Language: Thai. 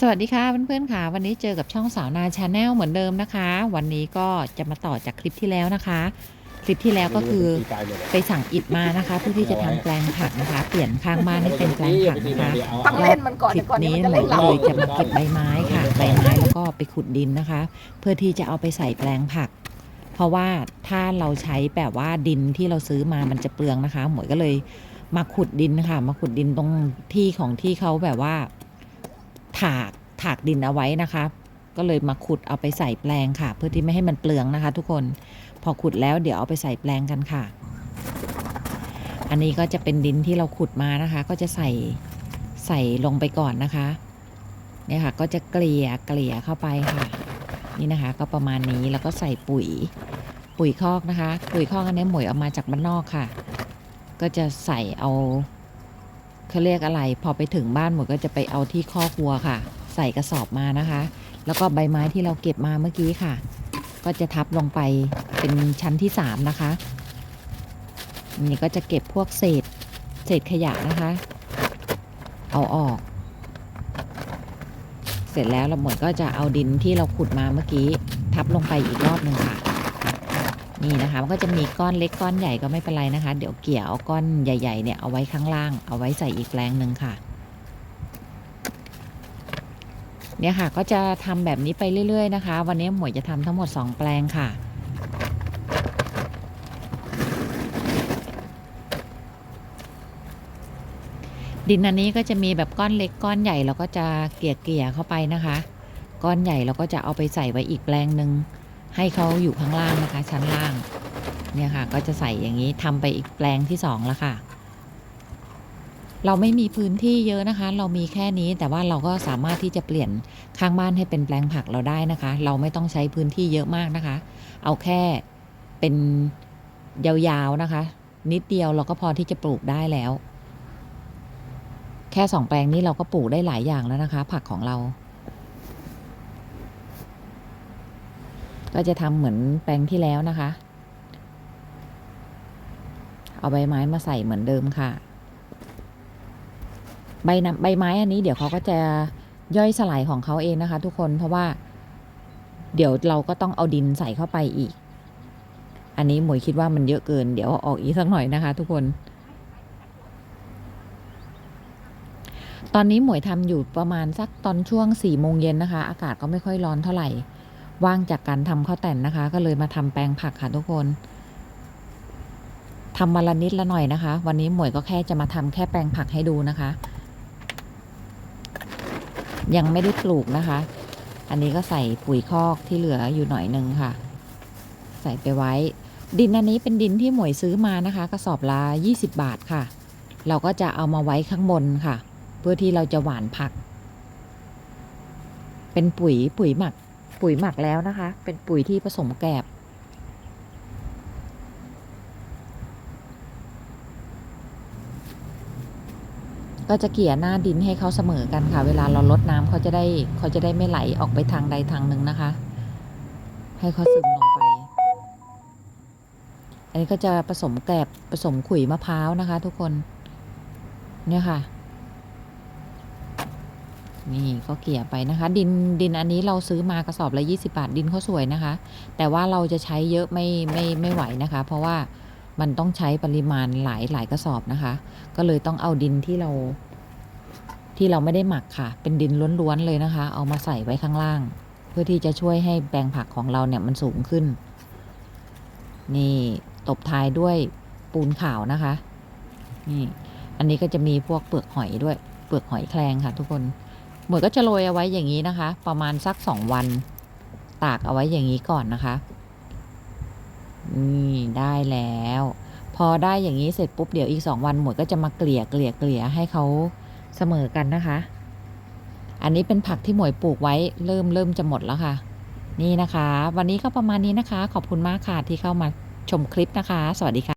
สวัสดีค่ะเพื่อนๆค่ะ วันนี้เจอกับช่องสาวนาชาแนลเหมือนเดิมนะคะ วันนี้ก็จะมาต่อจากคลิปที่แล้วนะคะ คลิปที่แล้วก็คือไปสั่งอิฐมานะคะ เพื่อที่จะทำแปลงผักนะคะ เปลี่ยนข้างบ้านให้เป็นแปลงผักนะคะต้องเล่นมันก่อนคลิเดี๋ยปวก่อนนี้เดี๋ยวมันหจะนูเล่นเราเลยจะมาเก็บใบไม้ค่ะ ใบไม้แล้วก็ไปขุดดินนะคะ เพื่อที่จะเอาไปใส่แปลงผัก เพราะว่าถ้าเราใช้แบบว่าดินที่เราซื้อมามันจะเปลืองนะคะ หมวยก็เลยมาขุดดินค่ะ มาขุดดินตรงที่ของที่เขาแบบว่า ถากถากดินเอาไว้นะคะ ก็เลยมาขุดเอาไปใส่แปลงค่ะ เพื่อที่ไม่ให้มันเปลืองนะคะ ทุกคนพอขุดแล้วเดี๋ยวเอาไปใส่แปลงกันค่ะ อันนี้ก็จะเป็นดินที่เราขุดมานะคะ ก็จะใส่ใส่ลงไปก่อนนะคะเนี่ยค่ะก็จะเกลี่ยเกลี่ยเข้าไปค่ะ นี่นะคะ ก็ประมาณนี้แล้วก็ใส่ปุ๋ย ปุ๋ยคอกนะคะ ปุ๋ยคอกอันนี้หมวยเอามาจากบ้านนอกค่ะ ก็จะใส่เอา เขาเรียกอะไร พอไปถึงบ้านหมวยก็จะไปเอาที่คอกวัวค่ะ ใส่กระสอบมานะคะ แล้วก็ใบไม้ที่เราเก็บมาเมื่อกี้ค่ะ ก็จะทับลงไปเป็นชั้นที่สามนะคะนี่ก็จะเก็บพวกเศษเศษขยะนะคะ เอาออก เสร็จแล้วเราหมดก็จะเอาดินที่เราขุดมาเมื่อกี้ ทับลงไปอีกรอบหนึ่งค่ะ นี่นะคะมันก็จะมีก้อนเล็กก้อนใหญ่ก็ไม่เป็นไรนะคะ เดี๋ยวเกี่ยเอาก้อนใหญ่ๆเนี่ยเอาไว้ข้างล่าง เอาไว้ใส่อีกแปลงหนึ่งค่ะ เนี่ยค่ะก็จะทำแบบนี้ไปเรื่อย ๆ นะคะ วันนี้หมวยจะทำทั้งหมด 2 แปลงค่ะดินอันนี้ก็จะมีแบบก้อนเล็กก้อนใหญ่เราก็จะเกลี่ยเกลี่ยเข้าไปนะคะ ก้อนใหญ่เราก็จะเอาไปใส่ไว้อีกแปลงหนึ่ง ให้เขาอยู่ข้างล่างนะคะ ชั้นล่าง เนี่ยค่ะ ก็จะใส่อย่างนี้ทำไปอีกแปลงที่สองแล้วค่ะ เราไม่มีพื้นที่เยอะนะคะ เรามีแค่นี้แต่ว่าเราก็สามารถที่จะเปลี่ยนข้างบ้านให้เป็นแปลงผักเราได้นะคะ เราไม่ต้องใช้พื้นที่เยอะมากนะคะ เอาแค่เป็นยาวๆนะคะ นิดเดียวเราก็พอที่จะปลูกได้แล้ว แค่สองแปลงนี้เราก็ปลูกได้หลายอย่างแล้วนะคะ ผักของเรา ก็จะทำเหมือนแปลงที่แล้วนะคะ เอาใบไม้มาใส่เหมือนเดิมค่ะ ใบน้ำใบไม้อันนี้เดี๋ยวเขาก็จะย่อยสลายของเขาเองนะคะ ทุกคนเพราะว่า เดี๋ยวเราก็ต้องเอาดินใส่เข้าไปอีก อันนี้หมวยคิดว่ามันเยอะเกิน เดี๋ยวอออกอีกสักหน่อยนะคะ ทุกคน ตอนนี้หมวยทำอยู่ประมาณสักตอนช่วงสี่โมงเย็นนะคะ อากาศก็ไม่ค่อยร้อนเท่าไหร่ ว่างจากการทำข้าวแต่นนะคะ ก็เลยมาทำแปลงผักค่ะทุกคนทำมาละนิดละหน่อยนะคะ วันนี้หมวยก็แค่จะมาทำแค่แปลงผักให้ดูนะคะ ยังไม่ได้ปลูกนะคะ อันนี้ก็ใส่ปุ๋ยคอกที่เหลืออยู่หน่อยหนึ่งค่ะ ใส่ไปไว้ ดินอันนี้เป็นดินที่หมวยซื้อมานะคะ กระสอบละ20 บาทค่ะ เราก็จะเอามาไว้ข้างบนค่ะ เพื่อที่เราจะหว่านผัก เป็นปุ๋ยปุ๋ยหมัก ปุ๋ยหมักแล้วนะคะ เป็นปุ๋ยที่ผสมแกลบก็จะเกี่ยหน้าดินให้เขาเสมอกันค่ะ เวลาเราลดน้ำเขาจะได้เขาจะได้ไม่ไหลออกไปทางใดทางหนึ่งนะคะ ให้เขาซึมลงไป อันนี้ก็จะผสมแกลบผสมขุยมะพร้าวนะคะ ทุกคน เนี่ยค่ะ นี่ก็เกี่ยไปนะคะ ดินดินอันนี้เราซื้อมากระสอบละ20 บาทดินเขาสวยนะคะ แต่ว่าเราจะใช้เยอะไม่ไม่ไม่ไหวนะคะ เพราะว่ามันต้องใช้ปริมาณหลายหลายกระสอบนะคะ ก็เลยต้องเอาดินที่เรา ที่เราไม่ได้หมักค่ะ เป็นดินล้วนๆเลยนะคะ เอามาใส่ไว้ข้างล่าง เพื่อที่จะช่วยให้แปลงผักของเราเนี่ยมันสูงขึ้น นี่ตบท้ายด้วยปูนขาวนะคะ นี่ อันนี้ก็จะมีพวกเปลือกหอยด้วย เปลือกหอยแครงค่ะทุกคน หมวยก็จะโรยเอาไว้อย่างนี้นะคะ ประมาณสักสองวัน ตากเอาไว้อย่างนี้ก่อนนะคะ นี่ได้แล้ว พอได้อย่างนี้เสร็จปุ๊บเดี๋ยวอีกสองวันหมวยก็จะมาเกลี่ยเกลี่ยเกลี่ยให้เขาเสมอกันนะคะ อันนี้เป็นผักที่หมวยปลูกไว้เริ่มเริ่มจะหมดแล้วค่ะ นี่นะคะ วันนี้ก็ประมาณนี้นะคะ ขอบคุณมากค่ะที่เข้ามาชมคลิปนะคะ สวัสดีค่ะ